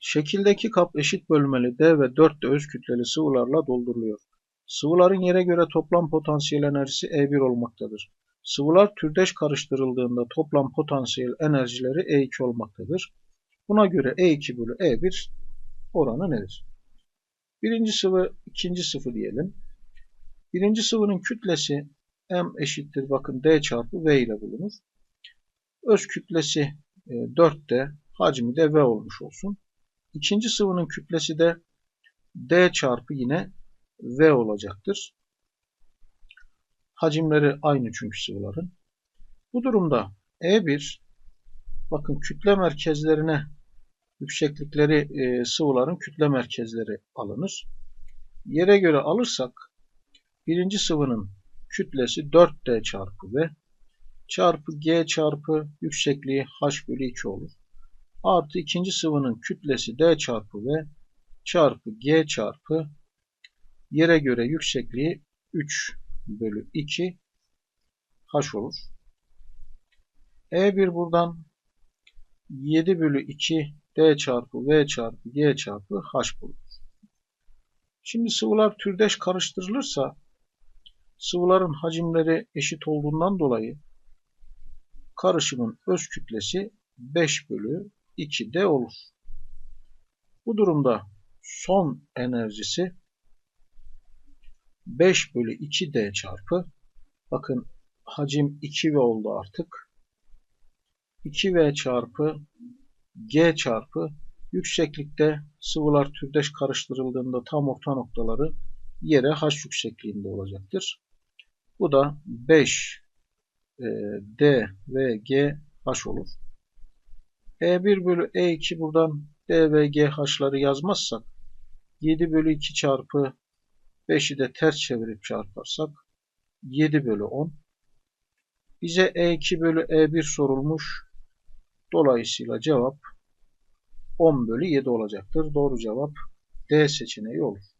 Şekildeki kap eşit bölmeli D ve 4D öz kütleli sıvılarla dolduruluyor. Sıvıların yere göre toplam potansiyel enerjisi E1 olmaktadır. Sıvılar türdeş karıştırıldığında toplam potansiyel enerjileri E2 olmaktadır. Buna göre E2 bölü E1 oranı nedir? Birinci sıvı, ikinci sıvı diyelim. Birinci sıvının kütlesi M eşittir bakın D çarpı V ile bulunur. Öz kütlesi 4D, e, hacmi de V olmuş olsun. İkinci sıvının kütlesi de D çarpı yine V olacaktır. Hacimleri aynı çünkü sıvıların. Bu durumda E1 bakın kütle merkezlerine yükseklikleri e, sıvıların kütle merkezleri alınır. Yere göre alırsak birinci sıvının kütlesi 4D çarpı V çarpı G çarpı yüksekliği H bölü 2 olur. Artı ikinci sıvının kütlesi D çarpı V çarpı G çarpı yere göre yüksekliği 3 bölü 2 H olur. E1 buradan 7 bölü 2 D çarpı V çarpı G çarpı H bulunur. Şimdi sıvılar türdeş karıştırılırsa sıvıların hacimleri eşit olduğundan dolayı karışımın öz kütlesi 5 bölü 2D olur. Bu durumda son enerjisi 5 bölü 2D çarpı bakın hacim 2V oldu artık. 2V çarpı G çarpı yükseklikte sıvılar türdeş karıştırıldığında tam orta noktaları yere H yüksekliğinde olacaktır. Bu da 5 e, D ve G H olur. E1 bölü E2 buradan D ve G H'ları yazmazsak 7 bölü 2 çarpı 5'i de ters çevirip çarparsak 7 bölü 10. Bize E2 bölü E1 sorulmuş. Dolayısıyla cevap 10 bölü 7 olacaktır. Doğru cevap D seçeneği olur.